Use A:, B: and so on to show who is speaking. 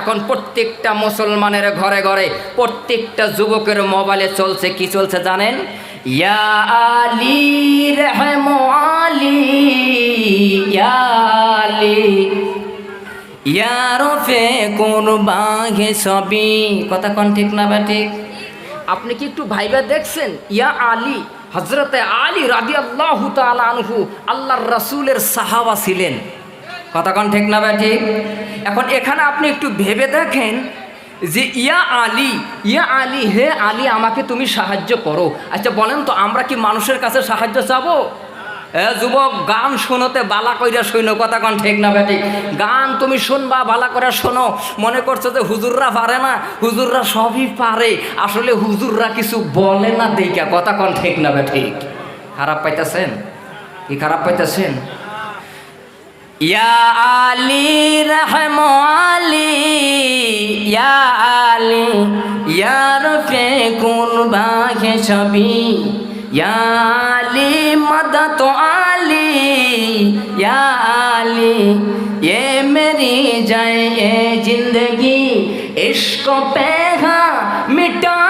A: এখন প্রত্যেকটা মুসলমানের ঘরে ঘরে, প্রত্যেকটা যুবকের মোবাইলে চলছে, কি চলছে জানেন? ইয়া আলী রহম আলী আলী। ইয়া রফে কোন বাঘে সবই কথা কোন ঠিক না বা ঠিক? আপনি কি একটু ভাইবা দেখছেন? ইয়া আলী হজরতে আলী রাদি আল্লাহ আনহু, আল্লাহর রসুলের সাহাবা ছিলেন। কথা কোন ঠিক না বা ঠিক এখন এখানে আপনি একটু ভেবে দেখেন যে, ইয়া আলী ইয়া আলী, হে আলী, আমাকে তুমি সাহায্য করো। আচ্ছা বলেন তো, আমরা কি মানুষের কাছে সাহায্য চাবো? যুবক, গান শোনোতে বালা কইরা শৈনো কথা কন ঠিক না বেটি গান তুমি শুনবা, বালা করে শোনো। মনে করছ যে, হুজুররা পারে না? হুজুররা সবই পারে। আসলে হুজুররা কিছু বলে না দেখা কথা কন ঠিক না বেটি খারাপ পাইতেছেন? কি খারাপ পাইতেছেন? ইয়া আলী রহম আলী ইয়া আলী ইয়া রফে কোন বাঘে ছবি ইয়া আলী মদত আলী ইয়া আলী ये मेरी जाए ये जिंदगी इश्क पे हाँ मिटा